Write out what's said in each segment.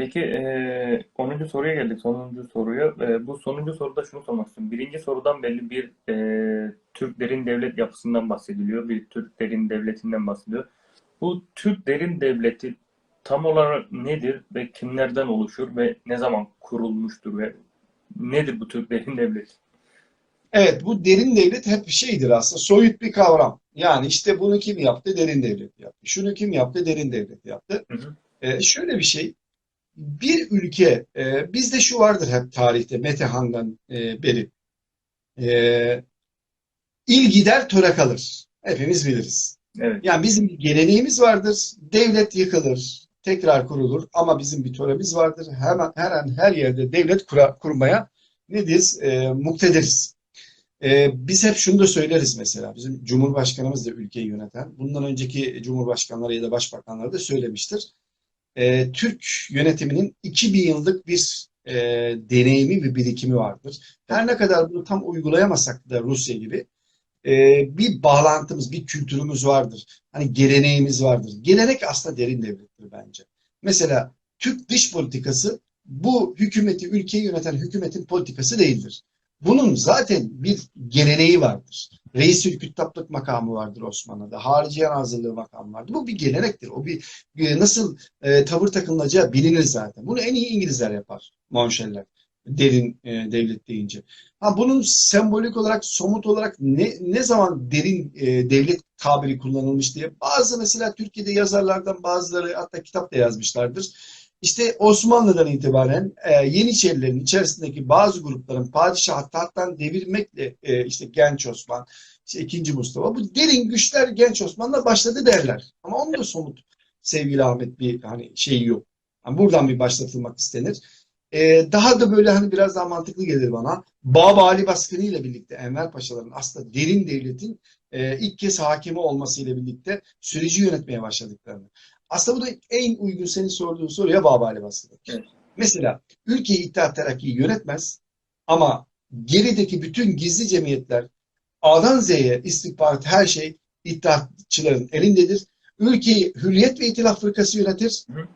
Peki e, 10. soruya geldik. Sonuncu soruya. E, bu sonuncu soruda şunu sormak istiyorum. Birinci sorudan belli bir e, Türk derin devlet yapısından bahsediliyor. Bir Türk derin devletinden bahsediliyor. Bu Türk derin devleti tam olarak nedir ve kimlerden oluşur ve ne zaman kurulmuştur ve nedir bu Türk derin devleti? Evet, bu derin devlet hep şeydir aslında. Soyut bir kavram. Yani işte bunu kim yaptı? Derin devlet yaptı. Şunu kim yaptı? Derin devlet yaptı. Hı hı. Ee, şöyle bir şey. Bir ülke, e, bizde şu vardır hep tarihte, Metehan'dan e, beri. E, il gider, töre kalır. Hepimiz biliriz. Evet. Yani bizim bir geleneğimiz vardır. Devlet yıkılır, tekrar kurulur ama bizim bir töremiz vardır. Hemen her an her yerde devlet kura- kurmaya ne deriz? E, muktediriz. E, biz hep şunu da söyleriz mesela. Bizim Cumhurbaşkanımız da ülkeyi yöneten. Bundan önceki Cumhurbaşkanları ya da Başbakanları da söylemiştir. E, Türk yönetiminin 2000 yıllık bir e, deneyimi ve birikimi vardır. Her ne kadar bunu tam uygulayamasak da Rusya gibi e, bir bağlantımız, bir kültürümüz vardır. Hani geleneğimiz vardır. Gelenek aslında derin devlettir bence. Mesela Türk dış politikası bu hükümeti, ülkeyi yöneten hükümetin politikası değildir. Bunun zaten bir geleneği vardır. Reis-ül Küttaplık makamı vardır Osmanlı'da. Hariciye Nazırlığı makamı vardır. Bu bir gelenektir. O bir nasıl e, tavır takınılacağı bilinir zaten. Bunu en iyi İngilizler yapar. Monşeller. Derin e, devlet deyince. Ha, bunun sembolik olarak, somut olarak ne, ne zaman derin e, devlet tabiri kullanılmış diye bazı mesela Türkiye'de yazarlardan bazıları hatta kitap da yazmışlardır. İşte Osmanlı'dan itibaren e, Yeniçerilerin içerisindeki bazı grupların padişahı tahttan devirmekle e, işte Genç Osman, işte 2. Mustafa bu derin güçler Genç Osman'la başladı derler. Ama onun da somut sevgili Ahmet bir hani şeyi yok. Yani buradan bir başlatılmak istenir. Ee, daha da böyle hani biraz daha mantıklı gelir bana. Baba Ali baskını ile birlikte Enver Paşaların aslında derin devletin e, ilk kez hakimi olmasıyla birlikte süreci yönetmeye başladıklarını. Aslında bu da en uygun senin sorduğun soruya Ali baskını. Evet. Mesela ülkeyi İttihat Terakki'yi yönetmez ama gerideki bütün gizli cemiyetler A'dan Z'ye istihbarat her şey İttihatçıların elindedir. Ülkeyi Hürriyet ve İtilaf Fırkası yönetir. Hı.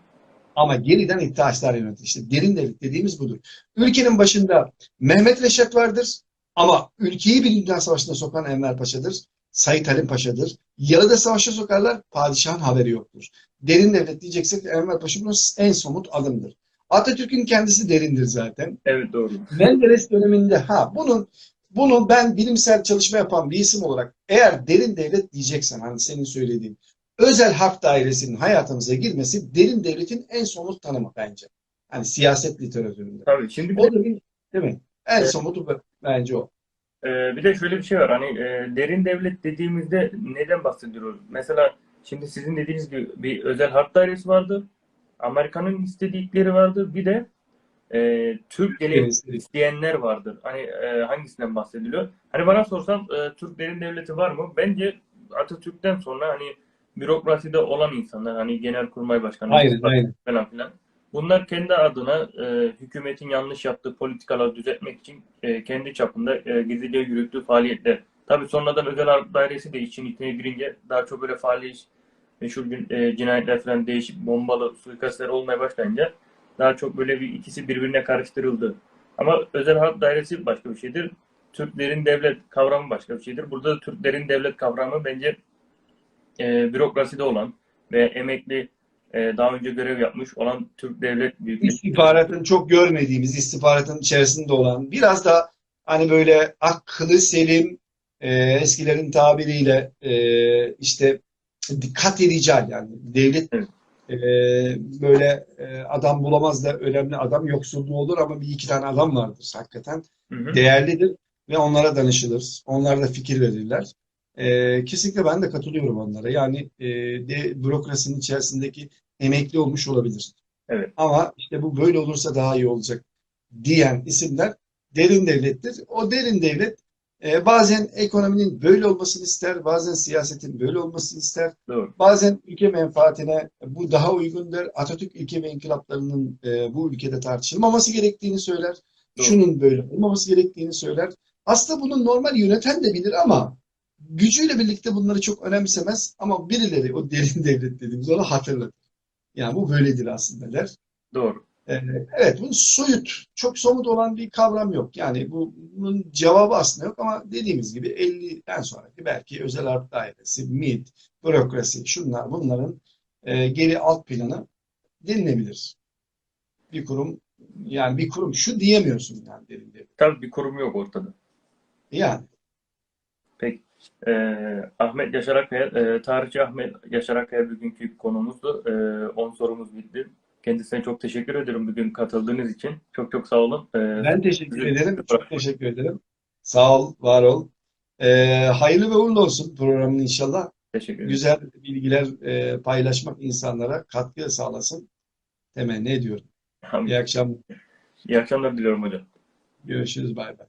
Ama geriden İttihatçılar yönetir. İşte derin devlet dediğimiz budur. Ülkenin başında Mehmet Reşat vardır. Ama ülkeyi Birinci Dünya Savaşı'na sokan Enver Paşa'dır. Sait Halim Paşa'dır. Yarıda savaşa sokarlar, padişahın haberi yoktur. Derin devlet diyeceksek Enver Paşa bunun en somut adımdır. Atatürk'ün kendisi derindir zaten. Evet doğru. Menderes döneminde ha bunun bunu ben bilimsel çalışma yapan bir isim olarak eğer derin devlet diyeceksen hani senin söylediğin özel harp dairesinin hayatımıza girmesi derin devletin en somut tanımı bence. Hani siyaset literatüründe. Tabii. Şimdi bir O da bir değil mi? En Evet. somutu bence o. e, bir de şöyle bir şey var. Hani e, derin devlet dediğimizde neden bahsediyoruz? Mesela şimdi sizin dediğiniz gibi bir özel harp dairesi vardır. Amerika'nın istedikleri vardır. Bir de e, Türk Denizli. isteyenler vardır. Hani e, hangisinden bahsediliyor? Hani bana sorsam e, Türk derin devleti var mı? Bence Atatürk'ten sonra hani bürokraside olan insanlar hani Genelkurmay Başkanı Aynen aynen. falan filan. Bunlar kendi adına e, hükümetin yanlış yaptığı politikaları düzeltmek için e, kendi çapında e, gizlice yürüttüğü faaliyetler. Tabii sonradan özel harp dairesi de için içine girince daha çok böyle faaliyet, meşhur gün, e, cinayetler falan değişik bombalı suikastler olmaya başlayınca daha çok böyle bir ikisi birbirine karıştırıldı. Ama özel harp dairesi başka bir şeydir. Türklerin devlet kavramı başka bir şeydir. Burada da Türklerin devlet kavramı bence e, bürokraside olan ve emekli daha önce görev yapmış olan Türk devlet büyük İstihbaratın çok görmediğimiz istihbaratın içerisinde olan biraz da hani böyle akıllı selim e, eskilerin tabiriyle e, işte dikkat rical yani devlet Evet. e, böyle e, adam bulamaz da önemli adam yoksulluğu olur ama bir iki tane adam vardır hakikaten Hı hı. değerlidir ve onlara danışılır. Onlar da fikir verirler. Ee, kesinlikle ben de katılıyorum onlara. Yani e, de, bürokrasinin içerisindeki emekli olmuş olabilir. Evet. Ama işte bu böyle olursa daha iyi olacak diyen isimler derin devlettir. O derin devlet e, bazen ekonominin böyle olmasını ister, bazen siyasetin böyle olmasını ister. Doğru. Bazen ülke menfaatine bu daha uygundur. Atatürk ilke ve inkılaplarının e, bu ülkede tartışılmaması gerektiğini söyler. Doğru. Şunun böyle olmaması gerektiğini söyler. Aslında bunu normal yöneten de bilir ama gücüyle birlikte bunları çok önemsemez. Ama birileri o derin devlet dediğimiz ona hatırlatır. Yani bu böyledir aslında der. Doğru. Ee, Evet, bu soyut, çok somut olan bir kavram yok. Yani bu- bunun cevabı aslında yok ama dediğimiz gibi 50'den sonraki belki özel harp dairesi, MİT, bürokrasi, şunlar bunların e, geri alt planı denilebilir. Bir kurum, yani bir kurum şu diyemiyorsun yani dedim. Tabii bir kurum yok ortada. Yani Peki. Ee, Ahmet Yaşar Akkaya, e, tarihçi Ahmet Yaşar Akkaya bugünkü konumuzdu. Ee, 10 sorumuz bitti. Kendisine çok teşekkür ederim bugün katıldığınız için. Çok çok sağ olun. Ee, ben teşekkür ederim, çok teşekkür ederim. Sağ ol, var ol. Ee, hayırlı ve uğurlu olsun programın inşallah. teşekkür ederim. Güzel bilgiler e, paylaşmak insanlara katkı sağlasın temenni ediyorum. İyi akşamlar. İyi akşamlar diliyorum hocam. Görüşürüz. Bay bay.